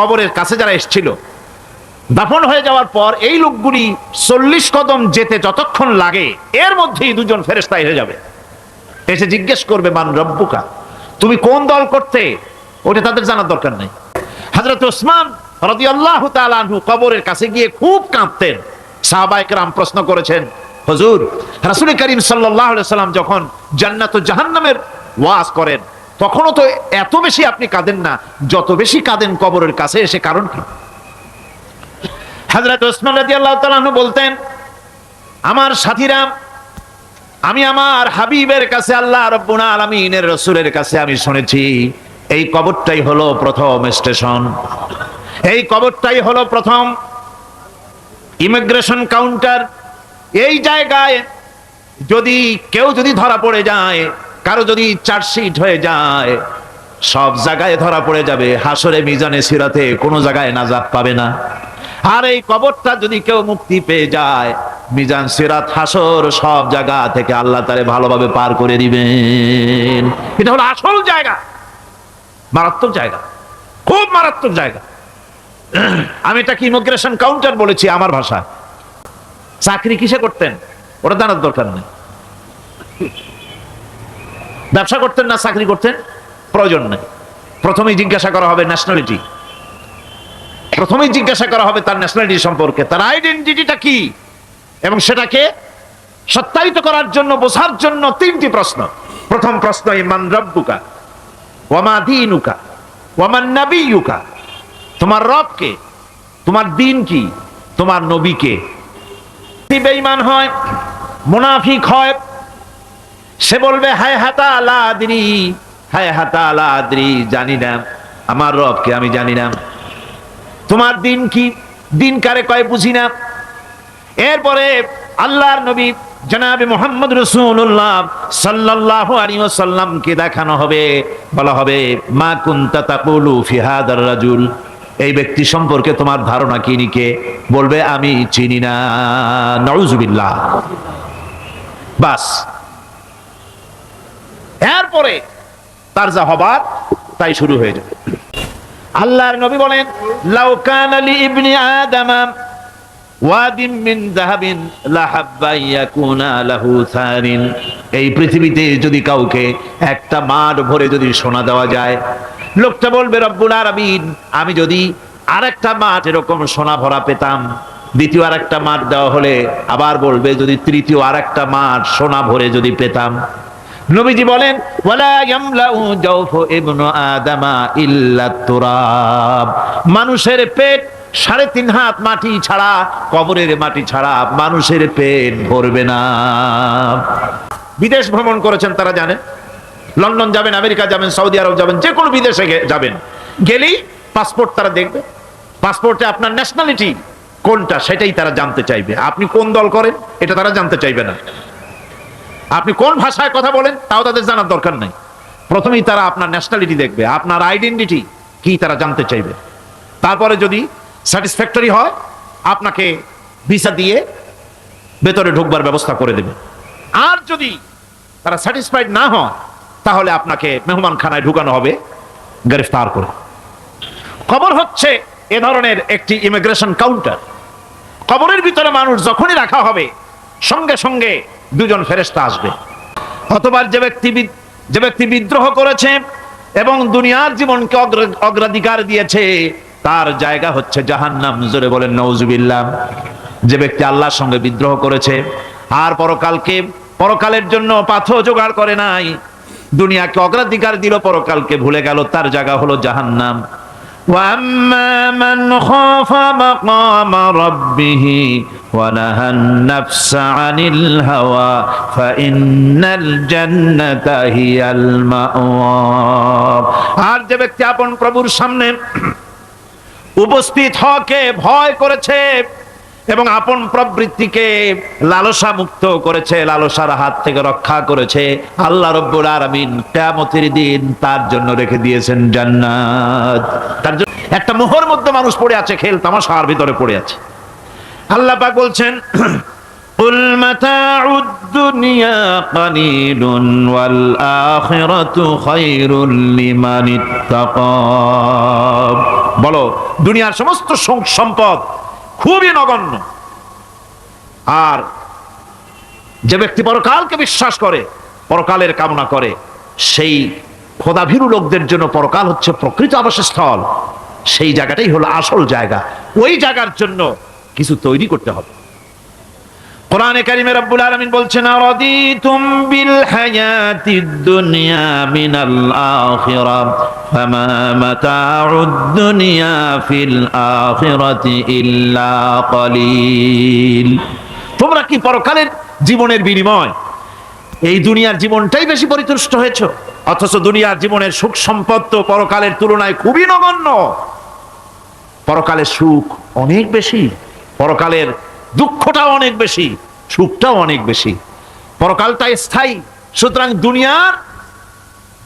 কবরের কাছে যারা এসেছিল। দাফন হয়ে যাওয়ার পর এই লোকগুলি চল্লিশ কদম যেতে যতক্ষণ লাগে, এর মধ্যেই দুজন ফেরেস্তা এসে যাবে। এসে জিজ্ঞেস করবে, মান রব্বুকা, তুমি কোন দল করতে? ওটা তাদের জানার দরকার নেই। হজরত ওসমান রদি আল্লাহ তালু কবরের কাছে গিয়ে খুব কাঁদতেন। সাহবাইকরাম প্রশ্ন করেছেন, হজুর রাসুল করিম সাল্লাহ সাল্লাম যখন জান্নাত জাহান্নামের ওয়াজ করেন তখনও তো এত বেশি আপনি কাঁদেন না, যত বেশি কাঁদেন কবরের কাছে এসে কারণ কি? হজরত ওসমান রাজি আল্লাহ বলতেন, আমার সাথীরা, আমি আমার হাবিবের কাছে আল্লাহ রব্বুল আলমিনের রসুলের কাছে আমি শুনেছি, এই কবরটাই হলো প্রথম স্টেশন। এই কবরটাই হলো প্রথম ইমিগ্রেশন কাউন্টার। এই জায়গায় যদি কেউ যদি ধরা পড়ে যায় কারও যদি চার্জশিট হয়ে যায়, সব জায়গায় ধরা পড়ে যাবে। হাসরে, মিজানে, সিরাতে কোনো জায়গায় নাজাত পাবে না। আর এই কবরটা যদি কেউ মুক্তি পেয়ে যায়, মিজান, সিরাত, হাসর সব জায়গা থেকে আল্লাহ তারে ভালোভাবে পার করে দিবেন। এটা হলো আসল জায়গা। মারাত্মক জায়গা। খুব মারাত্মক জায়গা। আমি এটাকে ইমিগ্রেশন কাউন্টার বলেছি আমার ভাষা চাকরি কিসে করতেন? ওটা জানার দরকার নেই। ব্যবসা করতেন না, চাকরি করতেন? প্রয়োজন নেই। প্রথমেই জিজ্ঞাসা করা হবে ন্যাশনালিটি প্রথমেই জিজ্ঞাসা করা হবে তার ন্যাশনালিটি সম্পর্কে। তার আইডেন্টিটিটা কি? এবং সেটাকে সত্যায়িত করার জন্য, বোঝার জন্য তিনটি প্রশ্ন। প্রথম প্রশ্ন, ইমান রব্বুকা? ওয়ামা দিনুকা? ওয়ামান নাবিয়ুকা? তোমার রব কে তোমার দিন কি? তোমার নবী কে বেঈমান হয়, মুনাফিক হয় সে বলবে, হায় হাতা আলা হায় হাতা আলা জানি না, আমার রবকে আমি জানি না। তোমার দিন কি? দিন কারে কয় বুঝি না। এরপরে আল্লাহর নবী জনাবে মোহাম্মদ রসুল্লাহ সাল্লাহ আলী সাল্লামকে দেখানো হবে, বলা হবে, মা কুন্তা ফিহাদার রাজুল। এই ব্যক্তি সম্পর্কে তোমার ধারণা কি নিকে বলবে, আমি চিনি না নজুবিল্লাহ বাস এরপরে তার যা হবার, তাই শুরু হয়ে যাবে। আল্লাহর নবী বলেন লাউকান আলী ইবনি আদামা ওয়াদিম মিন লাহু থারিন এই পৃথিবীতে যদি কাউকে একটা মাঠ ভরে যদি সোনা দেওয়া যায়, লোকটা বলবে, রব্বুল আলামিন, আমি যদি আরেকটা মাঠ এরকম সোনা ভরা পেতাম, দ্বিতীয় আরেকটা মাঠ দেওয়া হলে আবার বলবে, যদি তৃতীয় আরেকটা মাঠ সোনা ভরে যদি পেতাম নবীজি বলেন মানুষের পেট সাড়ে তিন হাত মাটি ছাড়া, কবরের মাটি ছাড়া মানুষের পেট ভরবে না। বিদেশ ভ্রমণ করেছেন তারা জানেন। লন্ডন যাবেন, আমেরিকা যাবেন, সৌদি আরব যাবেন, যে কোনো বিদেশে যাবেন। গেলেই পাসপোর্ট তারা দেখবে। পাসপোর্টে আপনার ন্যাশনালিটি কোনটা সেটাই তারা জানতে চাইবে। আপনি কোন দল করেন, এটা তারা জানতে চাইবে না। আপনি কোন ভাষায় কথা বলেন, তাও তাদের জানার দরকার নেই। প্রথমেই তারা আপনার ন্যাশনালিটি দেখবে, আপনার আইডেন্টিটি কি তারা জানতে চাইবে। তারপরে যদি স্যাটিসফ্যাক্টরি হয়, আপনাকে ভিসা দিয়ে ভেতরে ঢুকবার ব্যবস্থা করে দেবে। আর যদি তারা স্যাটিসফাইড না হয় তাহলে আপনাকে মেহমান খানায় ঢুকানো হবে, গ্রেফতার করে। খবর হচ্ছে, এ ধরনের একটি ইমিগ্রেশন কাউন্টার কবরের ভিতরে মানুষ যখনই রাখা হবে সঙ্গে সঙ্গে দুজন ফেরেস্তা আসবে। অথবা যে ব্যক্তি যে ব্যক্তি বিদ্রোহ করেছে এবং দুনিয়ার জীবনকে অগ্রাধিকার দিয়েছে, তার জায়গা হচ্ছে জাহান্নাম। জোরে বলেন নওজুবিল্লাহ যে ব্যক্তি আল্লাহর সঙ্গে বিদ্রোহ করেছে, আর পরকালকে, পরকালের জন্য পাথর জোগাড় করে নাই, দুনিয়াকে অগ্রাধিকার দিল, পরকালকে ভুলে গেল, তার জায়গা হলো জাহান্নাম। وأما من خاف مقام ربه ونهى النفس عن الهوى فإن الجنة هي المأوى আর যে ব্যক্তি আপন প্রভুর সামনে উপস্থিত হকে ভয় করেছে এবং আপন প্রবৃত্তিকে লালসা মুক্ত করেছে লালসার হাত থেকে রক্ষা করেছে আল্লাহ রব্বুল আলামিন কিয়ামতের দিন তার জন্য রেখে দিয়েছেন জান্নাত তার জন্য একটা মোহর মধ্যে মানুষ পড়ে আছে খেল তামাশার ভিতরে পড়ে আছে আল্লাহ পাক বলছেন قل متاع الدنيا قليل والآخرة خير لمن اتقى বলো দুনিয়ার সমস্ত সং- সম্পদ খুবই নগণ্য। আর যে ব্যক্তি পরকালকে বিশ্বাস করে, পরকালের কামনা করে, সেই খোদাভীরু লোকদের জন্য পরকাল হচ্ছে প্রকৃত আবাসস্থল। সেই জায়গাটাই হলো আসল জায়গা। ওই জায়গার জন্য কিছু তৈরি করতে হবে। কোরআনে কারিমে রব্বুল আলামিন বলছেন, আরাদিতুম বিল হায়াতিদ দুনিয়া মিনাল আখিরা, ফামা মাতাউদ দুনিয়া ফিল আখিরাতি ইল্লা কলিল। তোমরা কি পরকালের জীবনের বিনিময় এই দুনিয়ার জীবনটাই বেশি পরিতুষ্ট হয়েছে? অথচ দুনিয়ার জীবনের সুখ সম্পদ তো পরকালের তুলনায় খুবই নগণ্য। পরকালের সুখ অনেক বেশি, পরকালের দুঃখটাও অনেক বেশি, সুখটাও অনেক বেশি। পরকালটা স্থায়ী, সুতরাং দুনিয়ার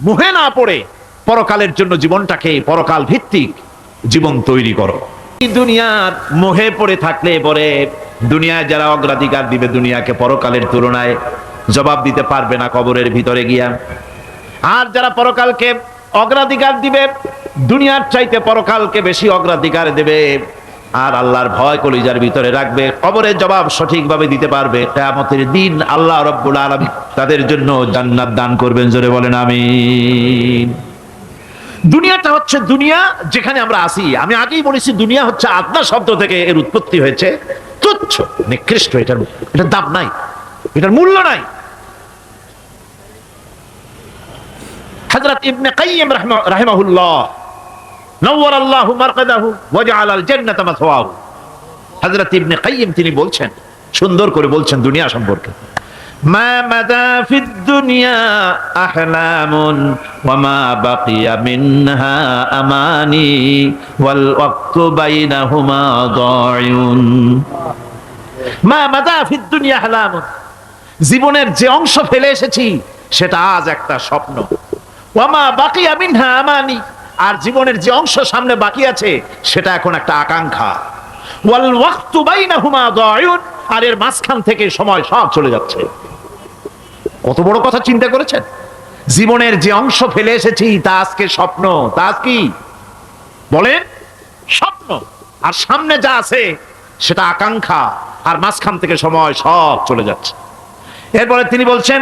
মুহে না পড়ে পরকালের জন্য জীবনটাকে পরকাল ভিত্তিক জীবন তৈরি করো। দুনিয়ার মোহে পড়ে থাকলে পরে দুনিয়ায় যারা অগ্রাধিকার দিবে দুনিয়াকে পরকালের তুলনায় জবাব দিতে পারবে না কবরের ভিতরে গিয়া। আর যারা পরকালকে অগ্রাধিকার দিবে, দুনিয়ার চাইতে পরকালকে বেশি অগ্রাধিকার দেবে আর আল্লাহর ভয় কলিজার ভিতরে রাখবে, কবরের জবাব সঠিকভাবে দিতে পারবে। কেয়ামতের দিন আল্লাহ রব্বুল আলামিন তাদের জন্য জান্নাত দান করবেন, জোরে বলেন আমিন। দুনিয়াটা হচ্ছে দুনিয়া যেখানে আমরা আসি আমি আগেই বলেছি, দুনিয়া হচ্ছে আত্মা শব্দ থেকে এর উৎপত্তি হয়েছে। তুচ্ছ, নিকৃষ্ট এটার এটার দাম নাই। এটার মূল্য নাই। হযরত ইবনে রাহমা- রাহিমাহুল্লাহ তিনি বলছেন, সুন্দর করে বলছেন দুনিয়া সম্পর্কে। দুনিয়া আহলামুন ওয়া বাকিয়া আমানি ওয়াল মা দুনিয়া জীবনের যে অংশ ফেলে এসেছি, সেটা আজ একটা স্বপ্ন। ওয়ামা বাকি মিনহা আমানি আর জীবনের যে অংশ সামনে বাকি আছে, সেটা এখন একটা আকাঙ্ক্ষা। আর এর মাঝখান থেকে সময় সব চলে যাচ্ছে। কত বড় কথা চিন্তা করেছেন? জীবনের যে অংশ ফেলে এসেছি, তা আজকে স্বপ্ন, তা আজ কি? বলেন, স্বপ্ন। আর সামনে যা আছে, সেটা আকাঙ্ক্ষা, আর মাঝখান থেকে সময় সব চলে যাচ্ছে। এরপরে তিনি বলছেন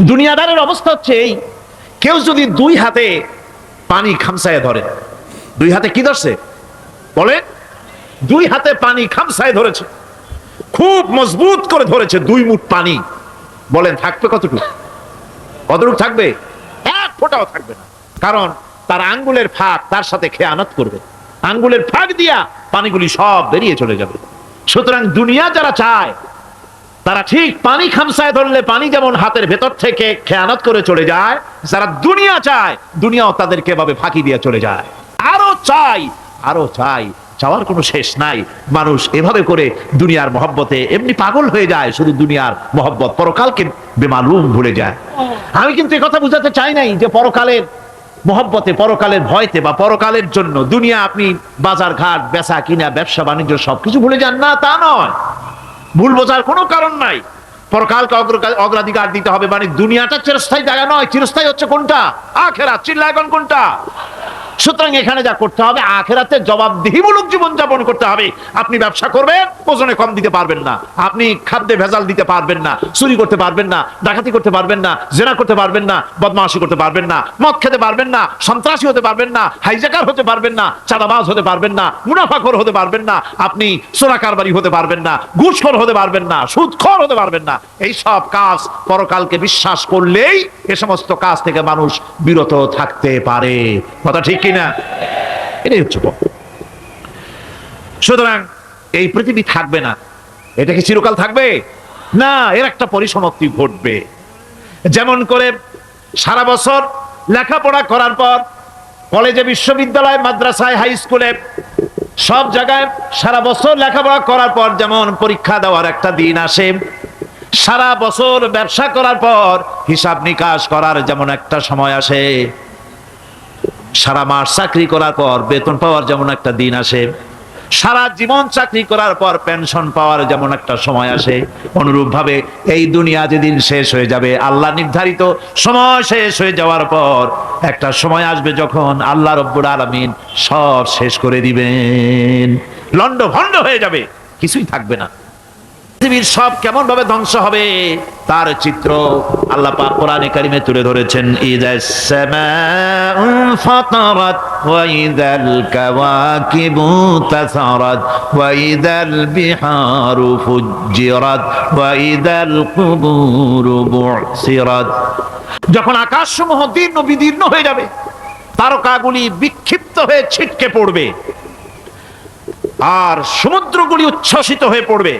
দুনিয়াদারের অবস্থা হচ্ছে এই, কেউ যদি দুই হাতে পানি খামসায় ধরে, দুই হাতে কি ধরছে? বলেন, দুই হাতে পানি খামসায় ধরেছে, খুব মজবুত করে ধরেছে দুই মুঠ পানি। বলেন, থাকবে কতটুকু? কতটুকু থাকবে? ফোঁটাও থাকবে না। কারণ তার আঙ্গুলের ফাঁক তার সাথে খেয়ানত করবে। আঙ্গুলের ফাঁক দিয়া পানিগুলি সব বেরিয়ে চলে যাবে। সুতরাং দুনিয়া যারা চায়, তারা ঠিক পানি খামসায় ধরলে পানি যেমন হাতের ভেতর থেকে খেয়ানত করে চলে যায়, যারা দুনিয়া চায়, দুনিয়াও তাদেরকে এভাবে ফাঁকি দিয়ে চলে যায়। আরও চাই আরও চাই চাওয়ার কোনো শেষ নাই। মানুষ এভাবে করে দুনিয়ার মহব্বতে এমনি পাগল হয়ে যায়, শুধু দুনিয়ার মহব্বত। পরকালকে বেমালুম ভুলে যায়। আমি কিন্তু কথা বুঝাতে চাই নাই যে পরকালের মহব্বতে, পরকালের ভয়তে বা পরকালের জন্য দুনিয়া আপনি বাজার ঘাট, বেচা কিনা, ব্যবসা বাণিজ্য সবকিছু ভুলে যান। না, তা নয়। ভুল বোঝার কোনো কারণ নাই। পরকালকে অগ্রাধিকার দিতে হবে মানে দুনিয়াটা চিরস্থায়ী জায়গা নয়। চিরস্থায়ী হচ্ছে কোনটা? আখেরা চিল্লা এখন কোনটা? সুতরাং এখানে যা করতে হবে আখেরাতে জবাবদিহিমূলক জীবন যাপন করতে হবে আপনি ব্যবসা করবেন ওজনে কম দিতে পারবেন না আপনি খাদ্যে ভেজাল দিতে পারবেন না চুরি করতে পারবেন না ডাকাতি করতে পারবেন না জেনা করতে পারবেন না বদমাশি করতে পারবেন না মদ খেতে পারবেন না সন্ত্রাসী হতে পারবেন না হাইজাকার হতে পারবেন না চাঁদাবাজ হতে পারবেন না মুনাফাখোর হতে পারবেন না আপনি সোনা কারবারি হতে পারবেন না ঘুষখোর হতে পারবেন না সুদখোর হতে পারবেন না এই সব কাজ পরকালকে বিশ্বাস করলেই এ সমস্ত কাজ থেকে মানুষ বিরত থাকতে পারে কথা ঠিক কিনা? এটাই হচ্ছে। সুতরাং এই পৃথিবী থাকবে না। এটা কি চিরকাল থাকবে? না, এর একটা পরিসমাপ্তি ঘটবে। যেমন করে সারা বছর লেখাপড়া করার পর কলেজে, বিশ্ববিদ্যালয়, মাদ্রাসায়, হাই স্কুলে সব জায়গায় সারা বছর লেখাপড়া করার পর যেমন পরীক্ষা দেওয়ার একটা দিন আসে, সারা বছর ব্যবসা করার পর হিসাব নিকাশ করার যেমন একটা সময় আসে। সারা মাস চাকরি করার পর বেতন পাওয়ার যেমন একটা দিন আসে, সারা জীবন চাকরি করার পর পেনশন পাওয়ার যেমন একটা সময় আসে অনুরূপ ভাবে এই দুনিয়া যেদিন শেষ হয়ে যাবে, আল্লাহ নির্ধারিত সময় শেষ হয়ে যাওয়ার পর একটা সময় আসবে যখন আল্লাহ রব্বুর আলমিন সব শেষ করে দিবেন। লন্ড ভন্ড হয়ে যাবে, কিছুই থাকবে না। পৃথিবীর সব কেমন ভাবে ধ্বংস হবে, তার চিত্র আল্লাহ পাক কোরআনে কারিমে তুলে ধরেছেন ইদাস সামাউ ফাতারাত, ওয়া ইদাল কাওয়াকিবু তাসারাত, ওয়া ইদাল বিহারু ফুজ্জিরাত, ওয়া ইদাল কুবুরু বুসিরাত যখন দীর্ণ বিদীর্ণ হয়ে যাবে, তারকাগুলি বিক্ষিপ্ত হয়ে ছিটকে পড়বে, আর সমুদ্রগুলি উচ্ছ্বসিত হয়ে পড়বে।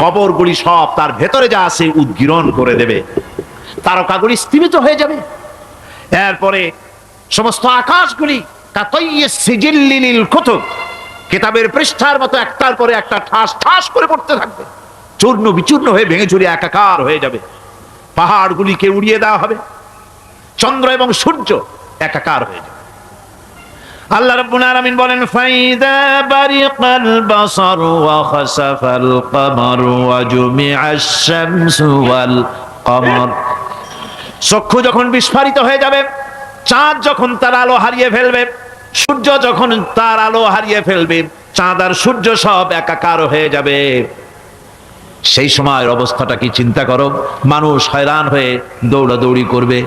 কবরগুলি সব তার ভেতরে যা আছে উদ্গীরণ করে দেবে। তারকাগুলি স্থিমিত হয়ে যাবে। এরপরে সমস্ত আকাশগুলি কিতাবের পৃষ্ঠার মতো একটার পরে একটা ঠাস ঠাস করে পড়তে থাকবে। চূর্ণ বিচূর্ণ হয়ে ভেঙে চুরে একাকার হয়ে যাবে। পাহাড়গুলিকে উড়িয়ে দেওয়া হবে। চন্দ্র এবং সূর্য একাকার হয়ে যাবে। আল্লাহ রাব্বুল আলামিন বলেন, ফাইদা বারিকাল বাসার ওয়া খাসাফাল কমার ওয়া জুমিআশ শামসু ওয়াল কমর। চক্ষু যখন বিস্ফারিত হয়ে যাবে, চাঁদ যখন তার আলো হারিয়ে ফেলবে, সূর্য যখন তার আলো হারিয়ে ফেলবে, চাঁদ আর সূর্য সব একাকার হয়ে যাবে। সেই সময়ের অবস্থাটা কি চিন্তা করো? মানুষ হয়রান হয়ে দৌড়াদৌড়ি করবে।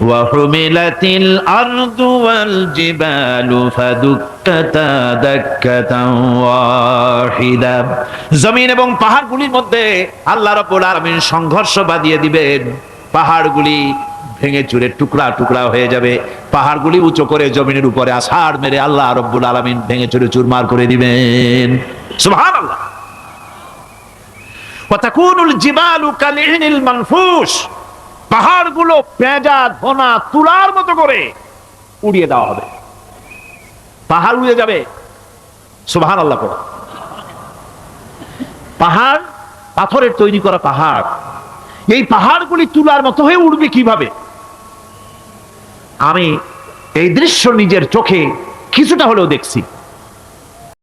وحملت الأرض والجبال فدكتا دكة واحدة জমিন এবং পাহাড়গুলির মধ্যে আল্লাহ রাব্বুল আলামিন সংঘর্ষ বাঁধিয়ে দিবেন পাহাড়গুলি ভেঙে চুরে টুকরা টুকরা হয়ে যাবে পাহাড়গুলি উঁচু করে জমিনের উপরে আষাঢ় মেরে আল্লাহ রব্বুল আলামিন ভেঙে চুরে চুরমার করে দিবেন সুবহানাল্লাহ ওয়াতাকুনুল জিবালু কালিহিনিল মানফুস পাহাড়গুলো পেঁজা, ধোনা, তুলার মতো করে উড়িয়ে দেওয়া হবে। পাহাড় উড়ে যাবে। সুবাহান আল্লাহ করে পাহাড়, পাথরের তৈরি করা পাহাড়। এই পাহাড়গুলি তুলার মতো হয়ে উড়বে কীভাবে? আমি এই দৃশ্য নিজের চোখে কিছুটা হলেও দেখছি।